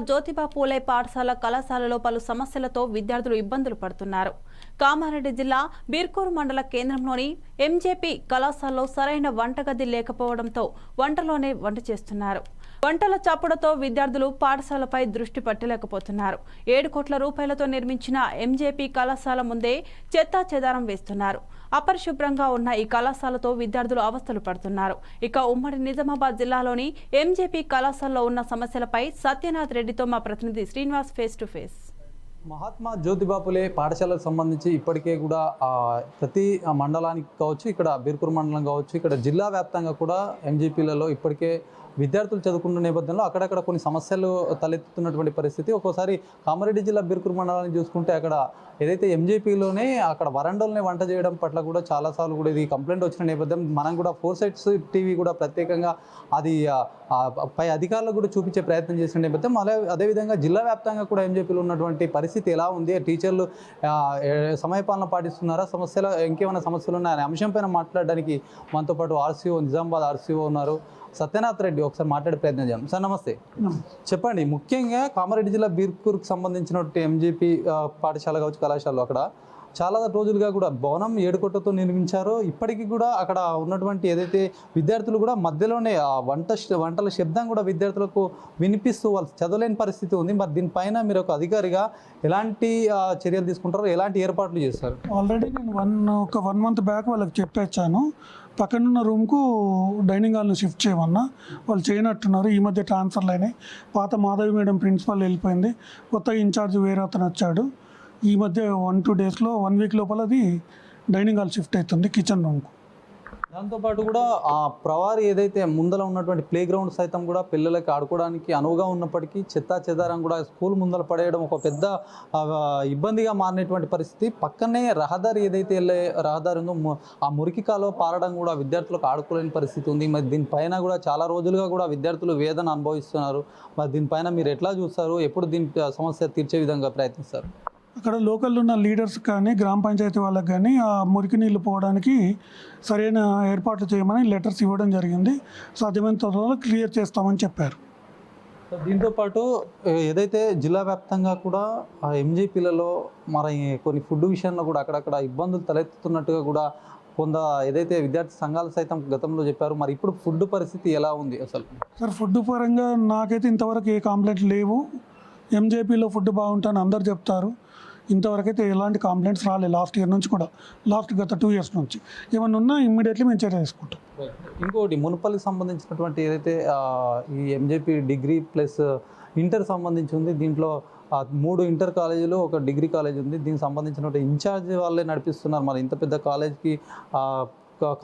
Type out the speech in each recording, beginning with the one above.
జ్యోతిబా పూలే పాఠశాల కళాశాలలో పలు సమస్యలతో విద్యార్థులు ఇబ్బందులు పడుతున్నారు. కామారెడ్డి జిల్లా బీర్కూరు మండల కేంద్రంలోని ఎంజేపీ కళాశాలలో సరైన వంటగది లేకపోవడంతో వంటలోనే వంట చేస్తున్నారు. వంటల చప్పుడతో విద్యార్థులు పాఠశాలపై దృష్టి పట్టలేకపోతున్నారు. ఏడు కోట్ల రూపాయలతో నిర్మించిన ఎంజేపీ కళాశాల ముందే చెత్తా చెదారం వేస్తున్నారు. అపరిశుభ్రంగా ఉన్న ఈ కళాశాలతో విద్యార్థులు అవస్థలు పడుతున్నారు. ఇక ఉమ్మడి నిజామాబాద్ జిల్లాలోని ఎంజేపీ కళాశాలలో ఉన్న సమస్యలపై సత్యనాథ్ రెడ్డితో మా ప్రతినిధి Srinivas face to face. Mahatma Jyotiba Phule పాఠశాలకు సంబంధించి ఇప్పటికే కూడా ప్రతి మండలానికి కావచ్చు ఇక్కడ బీర్పూర్ మండలం కావచ్చు ఇక్కడ జిల్లా వ్యాప్తంగా కూడా ఎంజీపీలలో ఇప్పటికే విద్యార్థులు చదువుకున్న నేపథ్యంలో అక్కడక్కడ కొన్ని సమస్యలు తలెత్తుతున్నటువంటి పరిస్థితి. ఒక్కోసారి కామారెడ్డి జిల్లా బీర్కూరు మండలాన్ని చూసుకుంటే అక్కడ ఏదైతే ఎంజేపీలోనే అక్కడ వరండల్ని వంట చేయడం పట్ల కూడా చాలాసార్లు కూడా ఇది కంప్లైంట్ వచ్చిన నేపథ్యం. మనం కూడా ఫోర్ సైట్స్ టీవీ కూడా ప్రత్యేకంగా అది పై అధికారులకు కూడా చూపించే ప్రయత్నం చేసిన నేపథ్యం. అదే అదేవిధంగా జిల్లా వ్యాప్తంగా కూడా ఎంజేపీలో ఉన్నటువంటి పరిస్థితి ఎలా ఉంది? టీచర్లు సమయపాలన పాటిస్తున్నారా? సమస్యలు ఇంకేమైనా సమస్యలు ఉన్నాయా అనే మాట్లాడడానికి మనతో పాటు ఆర్సీఓ నిజామాబాద్ ఆర్సీఓ ఉన్నారు. సత్యనాథ్ రెడ్డి ఒకసారి మాట్లాడే ప్రయత్నం చేద్దాం. సార్ నమస్తే. చెప్పండి ముఖ్యంగా కామారెడ్డి జిల్లా బీర్కూర్కి సంబంధించినటువంటి ఎంజేపీ పాఠశాల కావచ్చు కళాశాలలో అక్కడ చాలా రోజులుగా కూడా భవనం ఏడుకొట్టతో నిర్మించారో. ఇప్పటికీ కూడా అక్కడ ఉన్నటువంటి ఏదైతే విద్యార్థులు కూడా మధ్యలోనే ఆ వంట వంటల శబ్దం కూడా విద్యార్థులకు వినిపిస్తూ వాళ్ళు చదవలేని పరిస్థితి ఉంది. మరి దీనిపైన మీరు ఒక అధికారిగా ఎలాంటి చర్యలు తీసుకుంటారో ఎలాంటి ఏర్పాట్లు చేస్తారు? ఆల్రెడీ నేను వన్ ఒక వన్ మంత్ బ్యాక్ వాళ్ళకి చెప్పేచ్చాను. పక్కనున్న రూమ్కు డైనింగ్ హాల్ని షిఫ్ట్ చేయమన్నా వాళ్ళు చేయనట్టున్నారు. ఈ మధ్య ట్రాన్స్ఫర్లు అయినాయి. పాత మాధవి మేడం ప్రిన్సిపల్ వెళ్ళిపోయింది. కొత్త ఇన్ఛార్జ్ వేరే అతను వచ్చాడు. ఈ మధ్య వన్ టూ డేస్లో వన్ వీక్ లోపల అది డైనింగ్ హాల్ షిఫ్ట్ అవుతుంది కిచెన్ రూమ్కు దాంతోపాటు కూడా ఆ ప్రవారి ఏదైతే ముందల ఉన్నటువంటి ప్లే గ్రౌండ్ సైతం కూడా పిల్లలకి ఆడుకోవడానికి అనువుగా ఉన్నప్పటికీ చెత్తా చెదారం కూడా స్కూల్ ముందల పడేయడం ఒక పెద్ద ఇబ్బందిగా మారినటువంటి పరిస్థితి. పక్కనే రహదారి ఏదైతే వెళ్ళే రహదారి ఉందో ఆ మురికి కాలో పారడం కూడా విద్యార్థులకు ఆడుకోలేని పరిస్థితి ఉంది. మరి దీనిపైన కూడా చాలా రోజులుగా కూడా విద్యార్థులు వేదన అనుభవిస్తున్నారు. మరి దీనిపైన మీరు ఎట్లా చూస్తారు? ఎప్పుడు దీని సమస్య తీర్చే విధంగా ప్రయత్నిస్తారు? అక్కడ లోకల్ ఉన్న లీడర్స్ కానీ గ్రామ పంచాయతీ వాళ్ళకి కానీ ఆ మురికి నీళ్ళు పోవడానికి సరైన ఏర్పాట్లు చేయమని లెటర్స్ ఇవ్వడం జరిగింది. సాధ్యమైన త్వరలో క్లియర్ చేస్తామని చెప్పారు. సో దీంతో పాటు ఏదైతే జిల్లా వ్యాప్తంగా కూడా ఆ ఎంజీపీలలో మరి కొన్ని ఫుడ్ విషయంలో కూడా అక్కడక్కడ ఇబ్బందులు తలెత్తుతున్నట్టుగా కూడా కొంత ఏదైతే విద్యార్థి సంఘాలు సైతం గతంలో చెప్పారు మరి ఇప్పుడు ఫుడ్ పరిస్థితి ఎలా ఉంది అసలు? సార్ ఫుడ్ పరంగా నాకైతే ఇంతవరకు ఏ కంప్లైంట్ లేవు. ఎంజేపీలో ఫుడ్ బాగుంటుందని అందరు చెప్తారు. ఇంతవరకు అయితే ఎలాంటి కంప్లైంట్స్ రాలేదు లాస్ట్ ఇయర్ నుంచి కూడా. లాస్ట్ గత టూ ఇయర్స్ నుంచి. ఏమన్నా ఉన్నా ఇమ్మీడియట్లీ మేము చర్య తీసుకుంటాం. ఇంకోటి మున్పల్లికి సంబంధించినటువంటి ఏదైతే ఈ ఎంజేపీ డిగ్రీ ప్లస్ ఇంటర్ సంబంధించి ఉంది దీంట్లో మూడు ఇంటర్ కాలేజీలు ఒక డిగ్రీ కాలేజ్ ఉంది. దీనికి సంబంధించినటువంటి ఇన్ఛార్జ్ వాళ్ళే నడిపిస్తున్నారు. మరి ఇంత పెద్ద కాలేజ్కి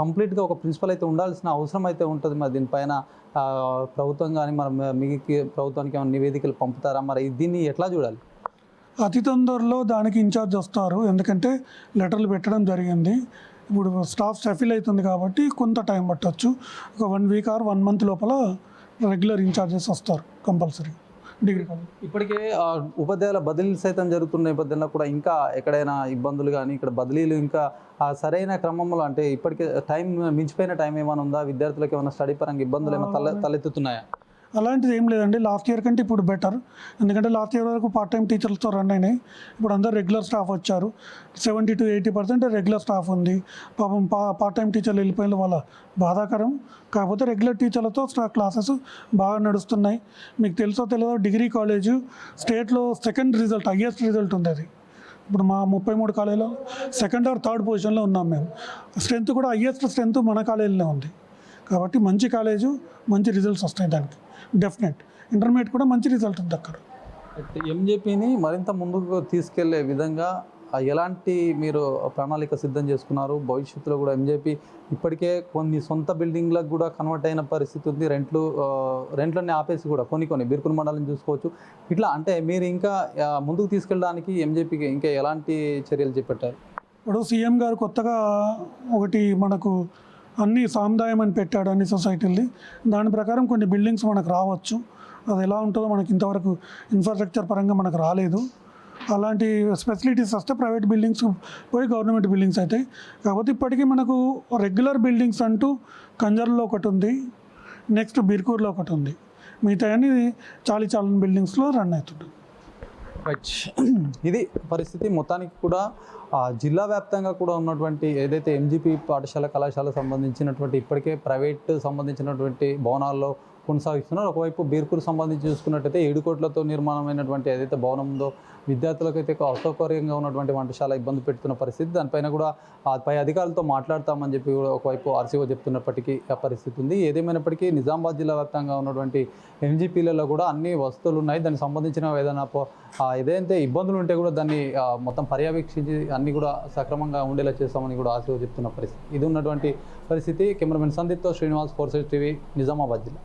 కంప్లీట్గా ఒక ప్రిన్సిపల్ అయితే ఉండాల్సిన అవసరం అయితే ఉంటుంది. మరి దీనిపైన ప్రభుత్వం కానీ మరి మిగికి ప్రభుత్వానికి ఏమైనా నివేదికలు పంపుతారా? మరి దీన్ని ఎట్లా చూడాలి? అతి తొందరలో దానికి ఇన్ఛార్జ్ వస్తారు. ఎందుకంటే లెటర్లు పెట్టడం జరిగింది. ఇప్పుడు స్టాఫ్ సెఫిల్ అవుతుంది కాబట్టి కొంత టైం పట్టొచ్చు. ఒక one week or one month లోపల రెగ్యులర్ ఇన్ఛార్జెస్ వస్తారు కంపల్సరీ. Degree college. ఇప్పటికే ఆ, ఉపాధ్యాయుల బదిలీలు సైతం జరుగుతున్న నేపథ్యంలో కూడా ఇంకా ఎక్కడైనా ఇబ్బందులు కానీ ఇక్కడ బదిలీలు ఇంకా ఆ సరైన క్రమంలో అంటే ఇప్పటికే టైం మించిపోయిన టైం ఏమైనా ఉందా? విద్యార్థులకు ఏమైనా స్టడీ పరంగా ఇబ్బందులు ఏమైనా తల తలెత్తుతున్నాయా? అలాంటిది ఏం లేదండి. లాస్ట్ ఇయర్ కంటే ఇప్పుడు బెటర్ ఎందుకంటే లాస్ట్ ఇయర్ వరకు పార్ట్ టైం టీచర్స్తో రన్ అయినాయి. ఇప్పుడు అందరు రెగ్యులర్ స్టాఫ్ వచ్చారు. Seventy to eighty percent regular staff ఉంది. పాపం పా పార్ట్ టైం టీచర్లు వెళ్ళిపోయిన వాళ్ళ బాధాకరం. కాకపోతే రెగ్యులర్ టీచర్లతో క్లాసెస్ బాగా నడుస్తున్నాయి. మీకు తెలుసో తెలియదో డిగ్రీ కాలేజ్ స్టేట్లో సెకండ్ రిజల్ట్ హయ్యెస్ట్ రిజల్ట్ ఉంది అది. ఇప్పుడు మా ముప్పై మూడు కాలేజీలో సెకండ్ ఆర్ థర్డ్ పొజిషన్లో ఉన్నాం మేము. స్ట్రెంత్ కూడా హయ్యెస్ట్ స్ట్రెంత్ మన కాలేజీలో ఉంది. కాబట్టి మంచి కాలేజు మంచి రిజల్ట్స్ వస్తాయి దానికి. డెఫినెట్. ఇంటర్మీడియట్ కూడా మంచి రిజల్ట్ ఉంది అక్కడ. ఎంజేపీని మరింత ముందుకు తీసుకెళ్ళే విధంగా ఎలాంటి మీరు ప్రణాళిక సిద్ధం చేసుకున్నారు? భవిష్యత్తులో కూడా ఎంజేపీ ఇప్పటికే కొన్ని సొంత బిల్డింగ్లకు కూడా కన్వర్ట్ అయిన పరిస్థితి ఉంది. రెంట్లు రెంట్లన్నీ ఆపేసి కూడా కొన్ని కొన్ని బిర్కుల్ మండలం చూసుకోవచ్చు. ఇట్లా అంటే మీరు ఇంకా ముందుకు తీసుకెళ్ళడానికి ఎంజేపీకి ఇంకా ఎలాంటి చర్యలు చేపట్టారు? ఇప్పుడు సీఎం గారు కొత్తగా ఒకటి మనకు అన్ని సాముదాయం అని పెట్టాడు అన్ని సొసైటీల్ని. దాని ప్రకారం కొన్ని బిల్డింగ్స్ మనకు రావచ్చు. అది ఎలా ఉంటుందో మనకి ఇంతవరకు ఇన్ఫ్రాస్ట్రక్చర్ పరంగా మనకు రాలేదు. అలాంటి ఫెసిలిటీస్ వస్తే ప్రైవేట్ బిల్డింగ్స్ పోయి గవర్నమెంట్ బిల్డింగ్స్ అవుతాయి కాకపోతే ఇప్పటికీ మనకు రెగ్యులర్ బిల్డింగ్స్ అంటూ కంజర్లో ఒకటి ఉంది. నెక్స్ట్ బిర్కూర్లో ఒకటి ఉంది. మిగతా అన్ని చాలీ చాలని బిల్డింగ్స్లో రన్ అవుతుంటుంది. రైట్ ఇది పరిస్థితి మొత్తానికి కూడా జిల్లా వ్యాప్తంగా కూడా ఉన్నటువంటి ఏదైతే ఎంజీపీ పాఠశాల కళాశాల సంబంధించినటువంటి ఇప్పటికే ప్రైవేట్ సంబంధించినటువంటి భవనాల్లో కొనసాగిస్తున్నారు. ఒకవైపు బీర్పూర్ సంబంధించి చూసుకున్నట్టయితే ఏడు కోట్లతో నిర్మాణమైనటువంటి ఏదైతే భవనం ఉందో విద్యార్థులకైతే ఒక అసౌకర్యంగా ఉన్నటువంటి వంటశాల ఇబ్బంది పెడుతున్న పరిస్థితి. దానిపైన కూడా పై అధికారులతో మాట్లాడతామని చెప్పి కూడా ఒకవైపు ఆర్సీఓ చెప్తున్నప్పటికీ ఆ పరిస్థితి ఉంది. ఏదేమైనప్పటికీ నిజామాబాద్ జిల్లా వ్యాప్తంగా ఉన్నటువంటి ఎంజీపీలలో కూడా అన్ని వస్తువులు ఉన్నాయి. దానికి సంబంధించిన ఏదైనా ఏదైతే ఇబ్బందులు ఉంటే కూడా దాన్ని మొత్తం పర్యవేక్షించి అన్ని కూడా సక్రమంగా ఉండేలా చేస్తామని కూడా ఆర్సీఓ చెప్తున్న పరిస్థితి. ఇది ఉన్నటువంటి పరిస్థితి. కెమెరామెన్ సందీప్తో శ్రీనివాస్ ఫోర్సెస్ టీవీ నిజామాబాద్ జిల్లా.